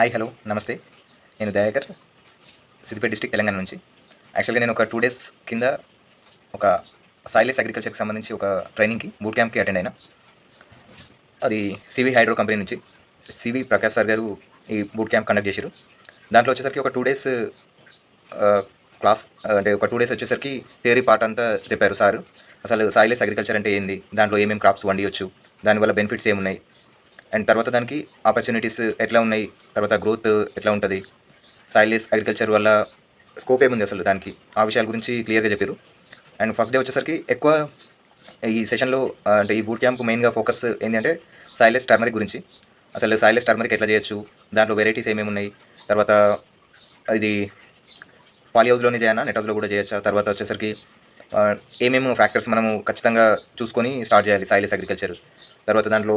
Hi hello నమస్తే నేను Dayakar Siddipet district Telangana నుంచి. యాక్చువల్గా నేను ఒక టూ డేస్ కింద ఒక సాయిలెస్ అగ్రికల్చర్కి సంబంధించి ఒక ట్రైనింగ్కి బూట్ క్యాంప్కి అటెండ్ అయినా. అది సివి హైడ్రో కంపెనీ నుంచి. సివి ప్రకాష్ సార్ గారు ఈ బూట్ క్యాంప్ కండక్ట్ చేశారు దాంట్లో వచ్చేసరికి ఒక టూ డేస్ క్లాస్ అంటే ఒక టూ డేస్ వచ్చేసరికి థియరీ పార్ట్ అంతా చెప్పారు సార్. అసలు సాయిలెస్ అగ్రికల్చర్ అంటే ఏంది? దాంట్లో ఏమేమి క్రాప్స్ వండియొచ్చు? దానివల్ల బెనిఫిట్స్ ఏమున్నాయి? అండ్ తర్వాత దానికి ఆపర్చునిటీస్ ఎట్లా ఉన్నాయి? తర్వాత గ్రోత్ ఎట్లా ఉంటుంది? సాయిలెస్ అగ్రికల్చర్ వల్ల స్కోప్ ఏముంది అసలు దానికి? ఆ విషయాల గురించి క్లియర్గా చెప్పారు అండ్ ఫస్ట్ డే వచ్చేసరికి ఎక్కువ ఈ సెషన్లో అంటే ఈ బూట్ క్యాంప్ మెయిన్గా ఫోకస్ ఏంటంటే సాయిలెస్ టర్మరిక్ గురించి. అసలు సాయిలెస్ టర్మరిక్ ఎట్లా చేయొచ్చు? దాంట్లో వెరైటీస్ ఏమేమి ఉన్నాయి తర్వాత ఇది పాలీ హౌస్లోనే చేయనా? నెట్ హౌస్లో కూడా చేయొచ్చా? తర్వాత వచ్చేసరికి ఏమేమి ఫ్యాక్టర్స్ మనము ఖచ్చితంగా చూసుకొని స్టార్ట్ చేయాలి సాయిలెస్ అగ్రికల్చర్ తర్వాత దాంట్లో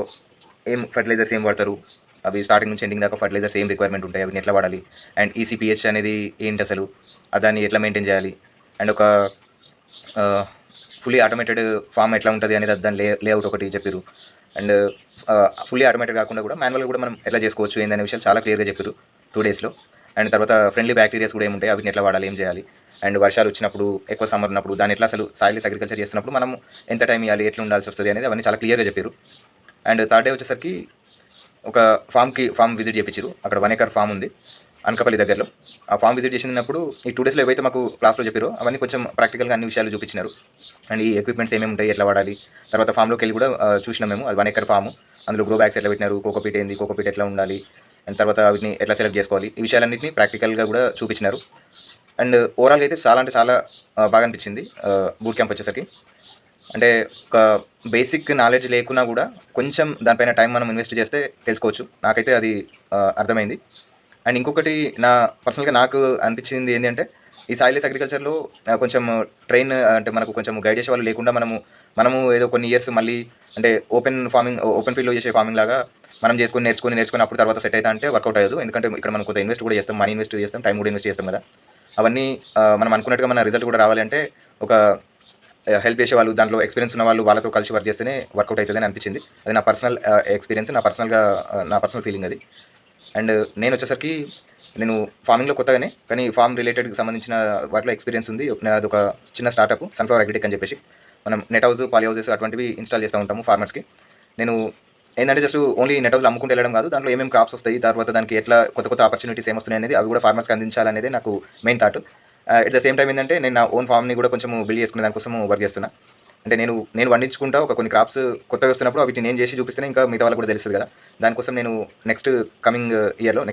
ఏం ఫర్టిలైజర్స్ ఏం వాడతారు? అవి స్టార్టింగ్ నుంచి ఎండింగ్ దాకా ఫర్టిలైజర్స్ ఏం రిక్వైర్మెంట్ ఉంటాయి? అవి ఎట్లా వాడాలి? అండ్ ఈసీపీహెచ్ అనేది ఏంటి అసలు? దాన్ని ఎట్లా మెయింటైన్ చేయాలి? అండ్ ఒక ఫుల్లీ ఆటోమేటెడ్ ఫామ్ ఎట్లా ఉంటుంది అనేది దాని లే లేఅవుట్ ఒకటి చెప్పారు అండ్ ఫుల్లీ ఆటోమేటెడ్ కాకుండా కూడా మాన్యువల్గా కూడా మనం ఎట్లా చేసుకోవచ్చు ఏందనే విషయాలు చాలా క్లియర్గా చెప్పారు టూ డేస్లో అండ్ తర్వాత ఫ్రెండ్లీ బ్యాక్టీరియాస్ కూడా ఏముంటాయి? అవి ఎట్లా వాడాలి? ఏం చేయాలి? అండ్ వర్షాలు వచ్చినప్పుడు ఎక్కువ సమ్మర్ ఉన్నప్పుడు దాని ఎట్లా అసలు సాయిల్స్ అగ్రికల్చర్ చేస్తున్నప్పుడు మనం ఎంత టైం ఇవ్వాలి ఎట్లా ఉండాల్సి వస్తుంది? అనేది అవన్నీ చాలా క్లియర్గా చెప్పారు అండ్ థర్డ్ డే వచ్చేసరికి ఒక ఫామ్కి ఫామ్ విజిట్ చేయించారు అక్కడ వన్ ఎకర్ ఫామ్ ఉంది అనకపల్లి దగ్గరలో. ఆ ఫామ్ విజిట్ చేసినప్పుడు ఈ టూ డేస్లో ఏవైతే మాకు క్లాస్లో చెప్పారో అవన్నీ కొంచెం ప్రాక్టికల్గా అన్ని విషయాలు చూపించినారు. అండ్ ఈ ఎక్విప్మెంట్స్ ఏమేమి ఉంటాయి ఎట్లా వాడాలి తర్వాత ఫామ్లోకి వెళ్ళి కూడా చూసినాం మేము. అది వన్ ఎకర్ ఫామ్. అందులో గ్రో బ్యాగ్స్ ఎట్లా పెట్టినారు కోకోపీట్ ఏంది కోకోపీట్ ఎట్లా ఉండాలి అండ్ తర్వాత వీటిని ఎట్లా సెలెక్ట్ చేసుకోవాలి ఈ విషయాలన్నింటినీ ప్రాక్టికల్గా కూడా చూపించినారు. అండ్ ఓవరాల్గా అయితే చాలా అంటే చాలా బాగా అనిపించింది బూట్ క్యాంప్ వచ్చేసరికి. అంటే ఒక బేసిక్ నాలెడ్జ్ లేకున్నా కూడా కొంచెం దానిపైన టైం మనం ఇన్వెస్ట్ చేస్తే తెలుసుకోవచ్చు. నాకైతే అది అర్థమైంది. అండ్ ఇంకొకటి నా పర్సనల్గా నాకు అనిపించింది ఏంటంటే ఈ సాయిలెస్ అగ్రికల్చర్లో కొంచెం ట్రైన్ అంటే మనకు కొంచెం గైడ్ చేసే వాళ్ళు లేకుండా మనము మనము ఏదో కొన్ని ఇయర్స్ మళ్ళీ అంటే ఓపెన్ ఫార్మింగ్ ఓపెన్ ఫీల్డ్లో చేసే ఫార్మింగ్ లాగా మనం చేసుకుని నేర్చుకుని నేర్చుకుని అప్పుడు తర్వాత సెట్ అయితే అంటే వర్కౌట్ అయ్యదు. ఎందుకంటే ఇక్కడ మనం కొంత ఇన్వెస్ట్ కూడా చేస్తాం మనీ ఇన్వెస్ట్ చేస్తాం టైం కూడా ఇన్వెస్ట్ చేస్తాం కదా. అవన్నీ మనం అనుకున్నట్టుగా మన రిజల్ట్ కూడా రావాలంటే ఒక హెల్ప్ చేసే వాళ్ళు దాంట్లో ఎక్స్పీరియన్స్ ఉన్న వాళ్ళు వాళ్ళతో కలిసి వర్క్ చేస్తేనే వర్కౌట్ అవుతుందని అనిపించింది. అది నా పర్సనల్ ఎక్స్పీరియన్స్ నా పర్సనల్గా నా పర్సనల్ ఫీలింగ్ అది. అండ్ నేను వచ్చేసరికి నేను ఫార్మింగ్లో కొత్తగానే కానీ ఫార్మ్ రిలేటెడ్కి సంబంధించిన వాటిలో ఎక్స్పీరియన్స్ ఉంది. నాది ఒక చిన్న స్టార్టప్ సన్ఫ్లవర్ అగ్రిటెక్ అని చెప్పేసి. మనం నెట్ హౌస్ పాలి హౌసెస్ అటువంటివి ఇన్స్టాల్ చేస్తూ ఉంటాము ఫార్మర్స్కి నేను ఏంటంటే జస్ట్ ఓన్లీ నెట్ హౌస్లో అమ్ముకుంటూ వెళ్ళడం కాదు దాంట్లో ఏమేమి క్రాప్స్ వస్తాయి తర్వాత దానికి ఎట్లా కొత్త కొత్త ఆపర్చునిటీస్ ఏమొస్తున్నాయి అనేది అవి కూడా ఫార్మర్స్కి అందించాలనేది నాకు main thought at the same time ఏంటంటే నేను నా ఓన్ ఫామ్ని కూడా కొంచెం బిల్డ్ చేసుకునే దానికోసం వర్క్ చేస్తున్నా. అంటే నేను నేను వండించుకుంటా ఒక కొన్ని క్రాప్స్ కొత్తగా వస్తున్నప్పుడు వీటిని నేను చేసి చూపిస్తేనే ఇంకా మిగతా వాళ్ళకి కూడా తెలుస్తుంది కదా. దానికోసం నేను నెక్స్ట్ కమింగ్ ఇయర్లో